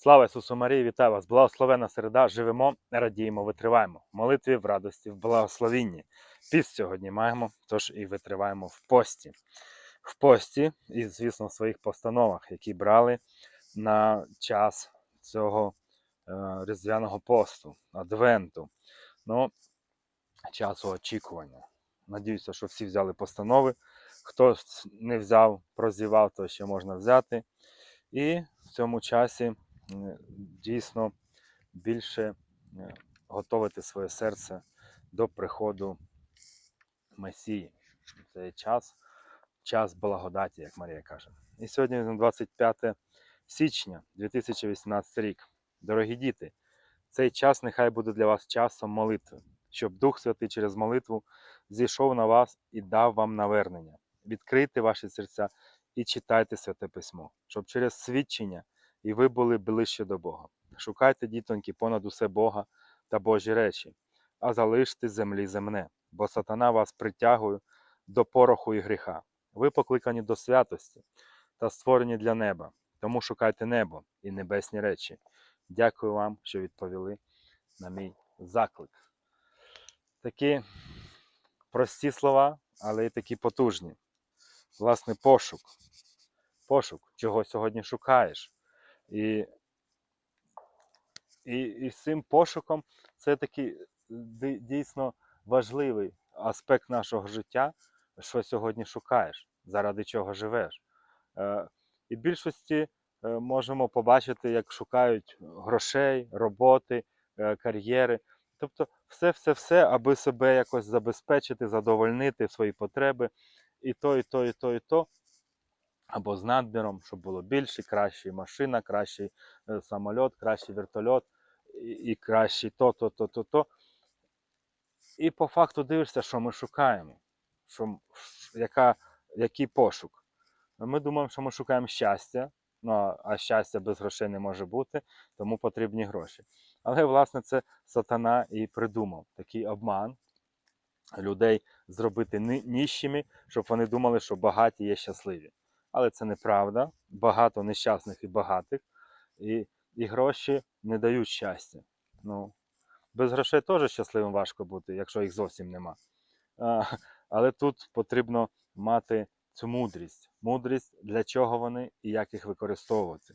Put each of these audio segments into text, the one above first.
Слава Ісусу Марії, вітаю вас! Благословена середа, живемо, радіємо, витриваємо. В молитві, в радості, в благословінні. Піст сьогодні маємо, тож і витриваємо в пості. В пості і, звісно, в своїх постановах, які брали на час цього е, різдвяного посту, адвенту, ну, часу очікування. Надіюся, що всі взяли постанови. Хто не взяв, прозівав, то ще можна взяти. І в цьому часі дійсно більше е, готовити своє серце до приходу Месії. Це час, час благодаті, як Марія каже. І сьогодні 25 січня 2018 рік. Дорогі діти, цей час нехай буде для вас часом молитви, щоб Дух Святий через молитву зійшов на вас і дав вам навернення. Відкрийте ваші серця і читайте святе письмо, щоб через свідчення і ви були ближче до Бога. Шукайте, дітоньки, понад усе Бога та Божі речі, а залиште землі земне, бо сатана вас притягує до пороху і гріха. Ви покликані до святості та створені для неба, тому шукайте небо і небесні речі. Дякую вам, що відповіли на мій заклик. Такі прості слова, але й такі потужні. Власне, пошук. Пошук, чого сьогодні шукаєш. І, і, і з цим пошуком це такий дійсно важливий аспект нашого життя, що сьогодні шукаєш, заради чого живеш. Е, і в більшості е, можемо побачити, як шукають грошей, роботи, е, кар'єри. Тобто, все-все-все, аби себе якось забезпечити, задовольнити свої потреби, і то, і то, і то, і то. Або з надміром, щоб було більше, краща машина, кращий е, самольот, кращий вертольот, і, кращий то, то, то, то, то. І по факту дивишся, що ми шукаємо, що, яка, який пошук. Ми думаємо, що ми шукаємо щастя, ну, а- щастя без грошей не може бути, тому потрібні гроші. Але, власне, це сатана і придумав такий обман людей зробити ни- ніщими, щоб вони думали, що багаті є щасливі. Але це неправда. Багато нещасних і багатих, і, і гроші не дають щастя. Ну, без грошей теж щасливим важко бути, якщо їх зовсім нема. А, але тут потрібно мати цю мудрість. Мудрість, для чого вони і як їх використовувати.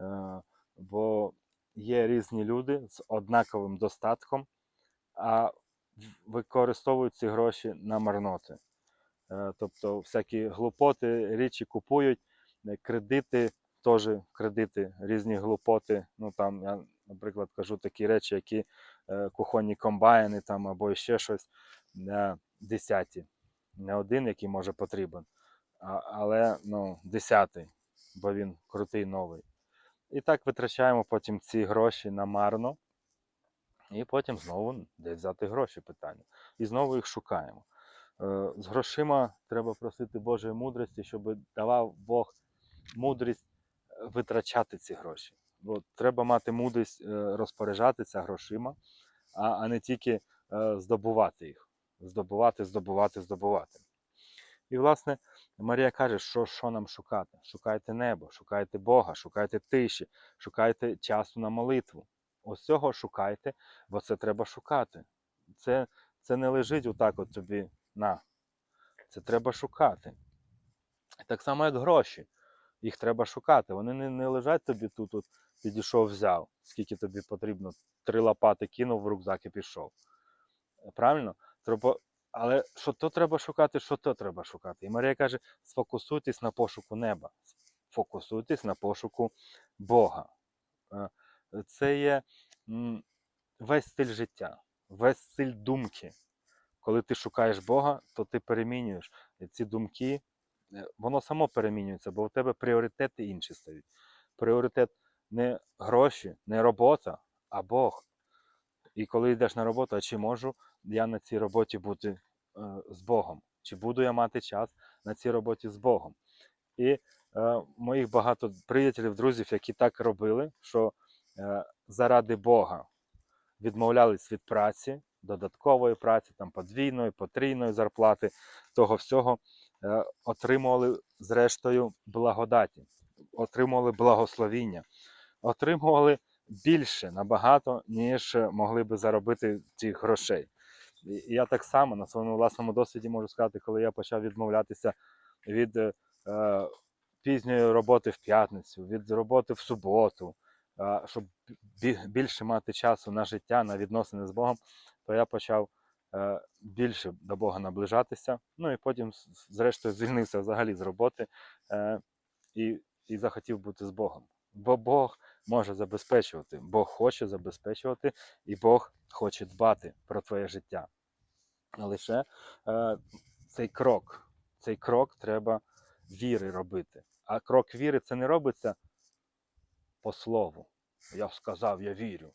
Е, бо є різні люди з однаковим достатком, а використовують ці гроші на марноти. Е, Тобто всякі глупоти, річі купують, е, кредити, теж кредити, різні глупоти. Ну там я, наприклад, кажу такі речі, які е, кухонні комбайни там або ще щось десяті. Не один, який може потрібен, а, але ну, десятий, бо він крутий новий. І так витрачаємо потім ці гроші на марно, і потім знову де взяти гроші питання. І знову їх шукаємо. Е, З грошима треба просити Божої мудрості, щоб давав Бог мудрість е, витрачати ці гроші. Бо треба мати мудрість е, розпоряджатися грошима, а, не тільки здобувати їх. Здобувати, здобувати, здобувати. І, власне, Марія каже, що, що нам шукати? Шукайте небо, шукайте Бога, шукайте тиші, шукайте часу на молитву. Ось цього шукайте, бо це треба шукати. Це, це не лежить отак от тобі на. Це треба шукати. Так само, як гроші. Їх треба шукати. Вони не, не лежать тобі тут, от, підійшов, взяв, скільки тобі потрібно. Три лопати кинув в рюкзак і пішов. Правильно? Треба, але що то треба шукати, що то треба шукати. І Марія каже: сфокусуйтесь на пошуку неба, фокусуйтесь на пошуку Бога. Е, Це є весь стиль життя, весь стиль думки. Коли ти шукаєш Бога, то ти перемінюєш ці думки, е, воно само перемінюється, бо у тебе пріоритети інші стають. Пріоритет не гроші, не робота, а Бог. І коли йдеш на роботу, а чи можу я на цій роботі бути е, з Богом? Чи буду я мати час на цій роботі з Богом? І е, моїх багато приятелів, друзів, які так робили, що е, заради Бога відмовлялись від праці, додаткової праці, там подвійної, потрійної зарплати, того всього, е, отримували зрештою благодаті, отримували благословіння. отримували більше набагато, ніж могли би заробити цих грошей. І я так само на своєму власному досвіді можу сказати, коли я почав відмовлятися від е, е, пізньої роботи в п'ятницю, від роботи в суботу, е, щоб більше мати часу на життя, на відносини з Богом, то я почав е, більше до Бога наближатися. Ну і потім, зрештою, звільнився взагалі з роботи е, і, і захотів бути з Богом. Бо Бог може забезпечувати, Бог хоче забезпечувати, і Бог хоче дбати про твоє життя. Лише е, цей крок, цей крок треба віри робити. А крок віри це не робиться по слову. Я сказав, я вірю.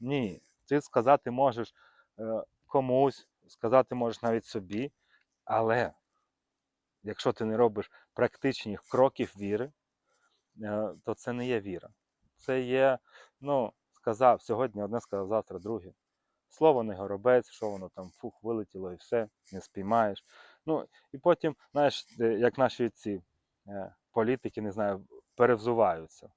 Ні, ти сказати можеш е, комусь, сказати можеш навіть собі, але якщо ти не робиш практичних кроків віри, е, то це не є віра. Це є, ну, сказав сьогодні одне сказав, завтра друге. Слово не горобець, що воно там фух, вилетіло і все, не спіймаєш. Ну, і потім, знаєш, як наші ці е, політики, не знаю, перевзуваються.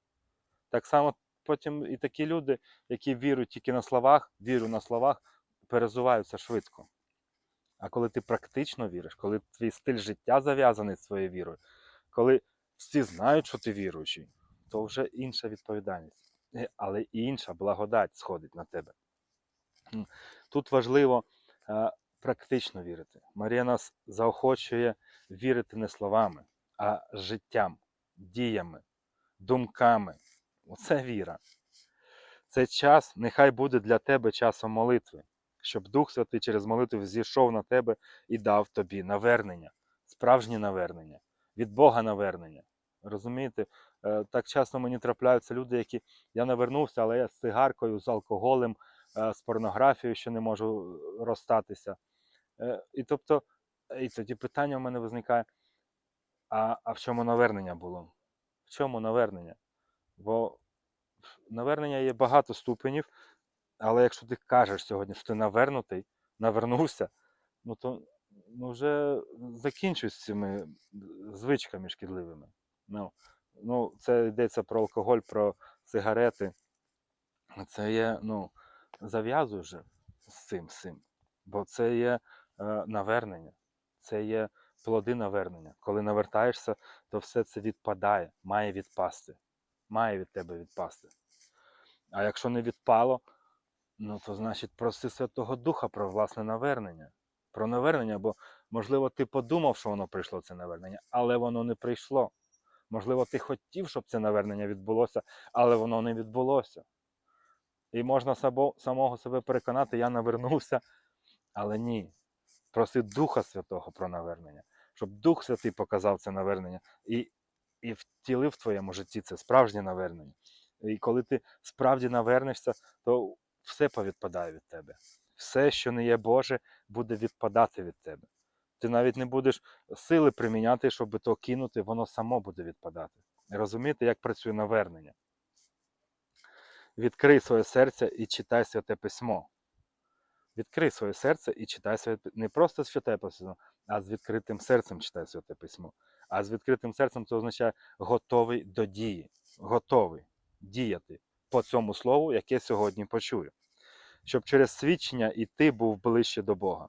Так само потім і такі люди, які вірують тільки на словах, віру на словах, перезуваються швидко. А коли ти практично віриш, коли твій стиль життя зав'язаний з своєю вірою, коли всі знають, що ти віруючий, то вже інша відповідальність. Е, Але і інша благодать сходить на тебе. Тут важливо е, практично вірити. Марія нас заохочує вірити не словами, а життям, діями, думками. Оце віра. Цей час нехай буде для тебе часом молитви, щоб Дух Святий через молитву зійшов на тебе і дав тобі навернення, справжнє навернення, від Бога навернення. Розумієте, Е, так часто мені трапляються люди, які я навернувся, але я з цигаркою, з алкоголем, е, з порнографією ще не можу е, розстатися. І тобто, і тоді питання в мене виникає: а, а в чому навернення було? В чому навернення? Бо навернення є багато ступенів, але якщо ти кажеш сьогодні, що ти навернутий, навернувся, ну то ну, вже закінчуй з цими звичками шкідливими. Ну, ну, це йдеться про алкоголь, про сигарети. Це є, ну, зав'язуй вже з цим всім. Бо це є е, навернення, це є плоди навернення. Коли навертаєшся, то все це відпадає, має відпасти. Має від тебе відпасти. А якщо не відпало, ну то значить проси Святого Духа про власне навернення. Про навернення, бо, можливо, ти подумав, що воно прийшло це навернення, але воно не прийшло. Можливо, ти хотів, щоб це навернення відбулося, але воно не відбулося. І можна самого себе переконати, я навернувся, але ні. Проси Духа Святого про навернення, щоб Дух Святий показав це навернення і, і втілив в твоєму житті це справжнє навернення. І коли ти справді навернешся, то все повідпадає від тебе. Все, що не є Боже, буде відпадати від тебе. Ти навіть не будеш сили приміняти, щоб то кинути, воно само буде відпадати. Розумієте, як працює навернення? Відкрий своє серце і читай святе письмо. Відкрий своє серце і читай святе не просто святе письмо, а з відкритим серцем читай святе письмо. А з відкритим серцем це означає готовий до дії, готовий діяти по цьому слову, яке сьогодні почую. Щоб через свідчення і ти був ближче до Бога.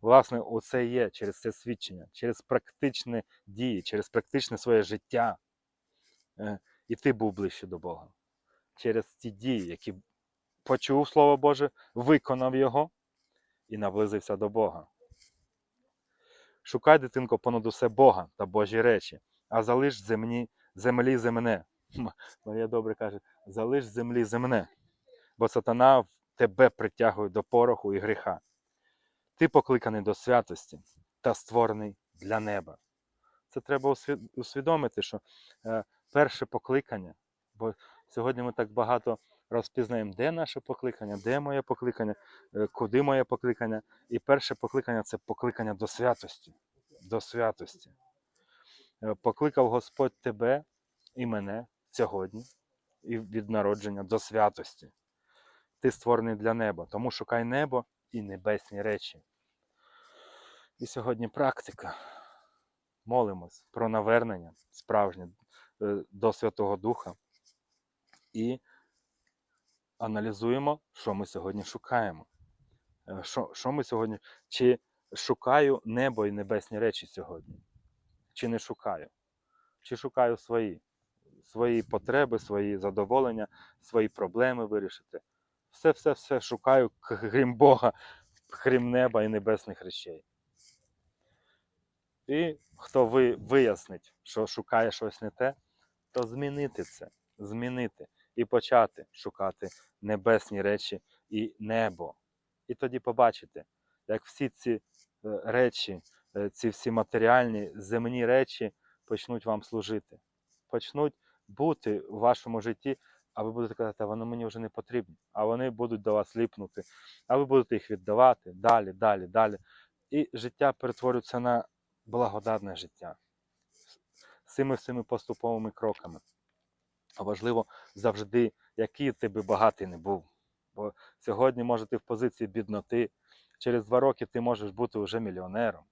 Власне, оце є через це свідчення, через практичні дії, через практичне своє життя. е, І ти був ближче до Бога. Через ці дії, які почув Слово Боже, виконав його і наблизився до Бога. Шукай, дитинко, понад усе Бога та Божі речі, а залиш земні, землі земне. Марія добре каже: залиш землі земне, бо сатана тебе притягує до пороху і гріха. Ти покликаний до святості та створений для неба. Це треба усвідомити, що е, перше покликання, бо сьогодні ми так багато розпізнаємо, де наше покликання, де моє покликання, е, куди моє покликання. І перше покликання це покликання до святості. До святості. Е, Покликав Господь тебе і мене сьогодні, і від народження до святості. Ти створений для неба, тому шукай небо і небесні речі. І сьогодні практика. Молимось про навернення справжнє е, до Святого Духа. І аналізуємо, що ми сьогодні шукаємо. Е, Що, що ми сьогодні? Чи шукаю небо і небесні речі сьогодні? Чи не шукаю? Чи шукаю свої? Свої потреби, свої задоволення, свої проблеми вирішити. Все, все, все шукаю, крім Бога, крім неба і небесних речей. І хто ви, вияснить, що шукає щось не те, то змінити це, змінити і почати шукати небесні речі і небо. І тоді побачите, як всі ці е, речі, е, ці всі матеріальні земні речі почнуть вам служити, почнуть бути у вашому житті, а ви будете казати, а вони мені вже не потрібні, а вони будуть до вас ліпнути, а ви будете їх віддавати далі, далі, далі. І життя перетворюється на благодатне життя з цими всіми поступовими кроками. А важливо завжди, який ти би багатий не був. Бо сьогодні може ти в позиції бідноти, через два роки ти можеш бути вже мільйонером.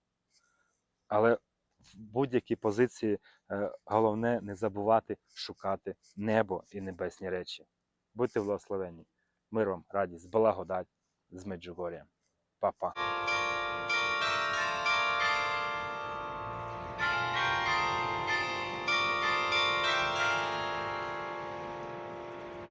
Але в будь-якій позиції е, головне не забувати шукати небо і небесні речі. Будьте благословені. Миром, радість, благодать з Меджугор'ям. Па-па.